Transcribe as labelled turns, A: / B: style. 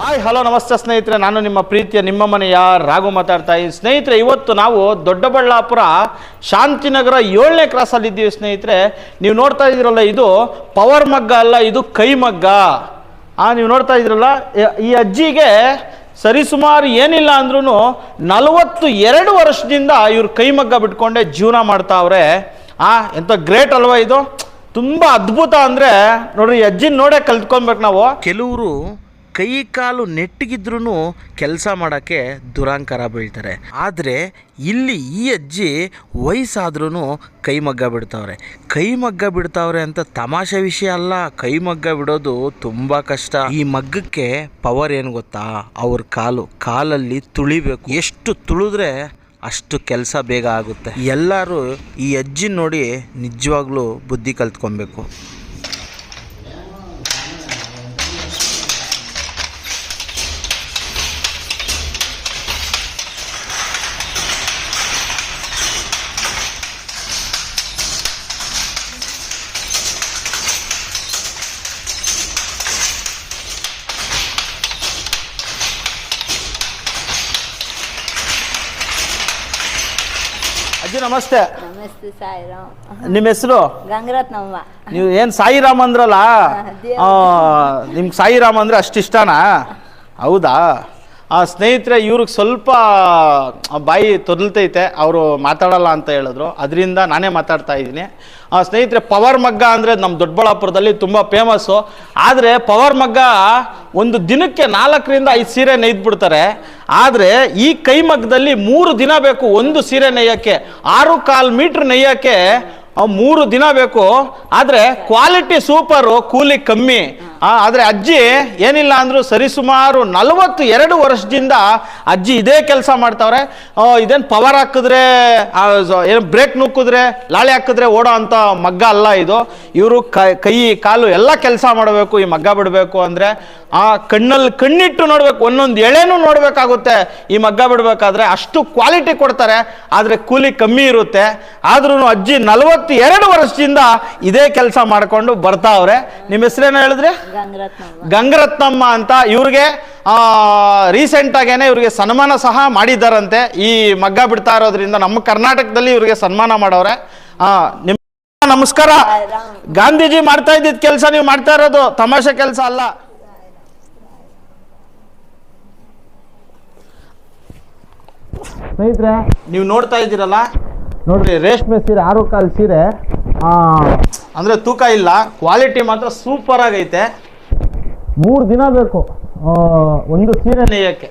A: Hi, hello, ನಮಸ್ತೆ ಸ್ನೇಹಿತರೆ. ನಾನು ನಿಮ್ಮ ಪ್ರೀತಿಯ ನಿಮ್ಮ ಮನೆಯ ರಾಘು ಮಾತಾಡ್ತಾ ಇದ್ದೀನಿ. ಸ್ನೇಹಿತರೆ, ಇವತ್ತು ನಾವು ದೊಡ್ಡಬಳ್ಳಾಪುರ ಶಾಂತಿನಗರ ಏಳನೇ ಕ್ರಾಸಲ್ಲಿ ಇದ್ದೀವಿ ಸ್ನೇಹಿತರೆ. ನೀವು ನೋಡ್ತಾ ಇದ್ದೀರಲ್ಲ, ಇದು ಪವರ್ ಮಗ್ಗ ಅಲ್ಲ, ಇದು ಕೈ ಮಗ್ಗ ಆ, ನೀವು ನೋಡ್ತಾ ಇದ್ದೀರಲ್ಲ ಈ- ಅಜ್ಜಿಗೆ ಸರಿಸುಮಾರು ಏನಿಲ್ಲ ಅಂದ್ರೂ ನಲವತ್ತು ಎರಡು ವರ್ಷದಿಂದ ಇವ್ರು ಕೈ ಮಗ್ಗ ಬಿಟ್ಕೊಂಡೆ ಜೀವನ ಮಾಡ್ತಾವ್ರೆ. ಆ ಎಂಥ ಗ್ರೇಟ್ ಅಲ್ವಾ ಇದು? ತುಂಬ ಅದ್ಭುತ ಅಂದರೆ, ನೋಡ್ರಿ ಅಜ್ಜಿನ ನೋಡೇ ಕಲ್ತ್ಕೊಬೇಕು ನಾವು. ಕೆಲವರು ಕೈ ಕಾಲು ನೆಟ್ಟಿಗಿದ್ರೂ ಕೆಲಸ ಮಾಡೋಕ್ಕೆ ದುರಾಂಕಾರ ಬೀಳ್ತಾರೆ. ಆದರೆ ಇಲ್ಲಿ ಈ ಅಜ್ಜಿ ವಯಸ್ಸಾದ್ರೂ ಕೈಮಗ್ಗ ಬಿಡ್ತಾವ್ರೆ. ಕೈಮಗ್ಗ ಬಿಡ್ತಾವ್ರೆ ಅಂತ ತಮಾಷೆ ವಿಷಯ ಅಲ್ಲ. ಕೈಮಗ್ಗ ಬಿಡೋದು ತುಂಬ ಕಷ್ಟ. ಈ ಮಗ್ಗಕ್ಕೆ ಪವರ್ ಏನು ಗೊತ್ತಾ? ಅವ್ರ ಕಾಲು. ಕಾಲಲ್ಲಿ ತುಳಿಬೇಕು. ಎಷ್ಟು ತುಳಿದ್ರೆ ಅಷ್ಟು ಕೆಲಸ ಬೇಗ ಆಗುತ್ತೆ. ಎಲ್ಲರೂ ಈ ಅಜ್ಜಿ ನೋಡಿ ನಿಜವಾಗ್ಲೂ ಬುದ್ಧಿ ಕಲ್ತ್ಕೊಬೇಕು ಅಜ್ಜಿ ನಮಸ್ತೆ.
B: ನಮಸ್ತೆ ಸಾಯಿರಾಮ್.
A: ನಿಮ್ಮ ಹೆಸರು?
B: ಗಂಗರತ್ನಮ್ಮ
A: ನೀವು ಏನು ಸಾಯಿರಾಮ್ ಅಂದ್ರಲ್ಲ? ನಿಮ್ಗೆ ಸಾಯಿರಾಮ್ ಅಂದರೆ ಅಷ್ಟು ಇಷ್ಟನಾ? ಹೌದಾ? ಆ ಸ್ನೇಹಿತರೆ ಇವ್ರಿಗೆ ಸ್ವಲ್ಪ ಬಾಯಿ ತೊದಲ್ತೈತೆ, ಅವರು ಮಾತಾಡಲ್ಲ ಅಂತ ಹೇಳಿದ್ರು. ಅದರಿಂದ ನಾನೇ ಮಾತಾಡ್ತಾ ಇದ್ದೀನಿ. ಆ ಸ್ನೇಹಿತರೆ, ಪವರ್ ಮಗ್ಗ ಅಂದರೆ ನಮ್ಮ ದೊಡ್ಡಬಳ್ಳಾಪುರದಲ್ಲಿ ತುಂಬ ಫೇಮಸ್ಸು ಆದರೆ ಪವರ್ ಮಗ್ಗ ಒಂದು ದಿನಕ್ಕೆ ನಾಲ್ಕರಿಂದ ಐದು ಸೀರೆ ನೇಯ್ದ್ಬಿಡ್ತಾರೆ. ಆದರೆ ಈ ಕೈ ಮಗ್ಗದಲ್ಲಿ ಮೂರು ದಿನ ಬೇಕು ಒಂದು ಸೀರೆ ನೇಯೋಕ್ಕೆ ಆರು ಕಾಲು ಮೀಟ್ರ್ ನೇಯೋಕ್ಕೆ ಮೂರು ದಿನ ಬೇಕು. ಆದರೆ ಕ್ವಾಲಿಟಿ ಸೂಪರು ಕೂಲಿ ಕಮ್ಮಿ. ಆದ್ರೆ ಅಜ್ಜಿ ಏನಿಲ್ಲ ಅಂದರೂ ಸರಿಸುಮಾರು ನಲವತ್ತು ಎರಡು ವರ್ಷದಿಂದ ಅಜ್ಜಿ ಇದೇ ಕೆಲಸ ಮಾಡ್ತಾವ್ರೆ. ಇದೇನು ಪವರ್ ಹಾಕಿದ್ರೆ ಏನು ಬ್ರೇಕ್ ನುಕ್ಕಿದ್ರೆ ಲಾಳೆ ಹಾಕಿದ್ರೆ ಓಡೋ ಅಂತ ಮಗ್ಗ ಅಲ್ಲ ಇದು. ಇವರು ಕೈ ಕಾಲು ಎಲ್ಲ ಕೆಲಸ ಮಾಡಬೇಕು, ಈ ಮಗ್ಗ ಬಿಡಬೇಕು ಅಂದರೆ ಆ ಕಣ್ಣಲ್ಲಿ ಕಣ್ಣಿಟ್ಟು ನೋಡಬೇಕು, ಒಂದೊಂದು ಎಳೆನೂ ನೋಡಬೇಕಾಗುತ್ತೆ. ಈ ಮಗ್ಗ ಬಿಡಬೇಕಾದ್ರೆ ಅಷ್ಟು ಕ್ವಾಲಿಟಿ ಕೊಡ್ತಾರೆ, ಆದರೆ ಕೂಲಿ ಕಮ್ಮಿ ಇರುತ್ತೆ. ಆದ್ರೂ ಅಜ್ಜಿ ನಲವತ್ತು ಎರಡು ವರ್ಷದಿಂದ ಇದೇ ಕೆಲಸ ಮಾಡಿಕೊಂಡು ಬರ್ತಾವ್ರೆ. ನಿಮ್ಮ ಹೆಸರೇನು ಹೇಳಿದ್ರಿ?
B: ಗಂಗರತ್ನಮ್ಮ
A: ಗಂಗರತ್ನಮ್ಮ ಅಂತ ಇವ್ರಿಗೆ ರೀಸೆಂಟ್ ಆಗೇನೆ ಇವ್ರಿಗೆ ಸನ್ಮಾನ ಸಹ ಮಾಡಿದ್ದಾರಂತೆ. ಈ ಮಗ್ಗ ಬಿಡ್ತಾ ಇರೋದ್ರಿಂದ ನಮ್ಮ ಕರ್ನಾಟಕದಲ್ಲಿ ಇವ್ರಿಗೆ ಸನ್ಮಾನ ಮಾಡವ್ರೆ. ಆ ನಿಮ್ ನಮಸ್ಕಾರ. ಗಾಂಧೀಜಿ ಮಾಡ್ತಾ ಇದ್ದಿದ್ ಕೆಲಸ ನೀವು ಮಾಡ್ತಾ ಇರೋದು ತಮಾಷೆ ಕೆಲಸ ಅಲ್ಲ. ಸ್ನೇಹಿತರೆ ನೀವು ನೋಡ್ತಾ ಇದ್ದೀರಲ್ಲ? ನೋಡ್ರಿ ರೇಷ್ಮೆ ಸೀರೆ ಆರು ಕಾಲು ಸೀರೆ ಆ, ಅಂದ್ರೆ ತೂಕ ಇಲ್ಲ ಕ್ವಾಲಿಟಿ ಮಾತ್ರ ಸೂಪರ್ ಆಗೈತೆ. ಮೂರು ದಿನ ಬೇಕು ಒಂದು ಸೀರೆ ನೇಯಕ್ಕೆ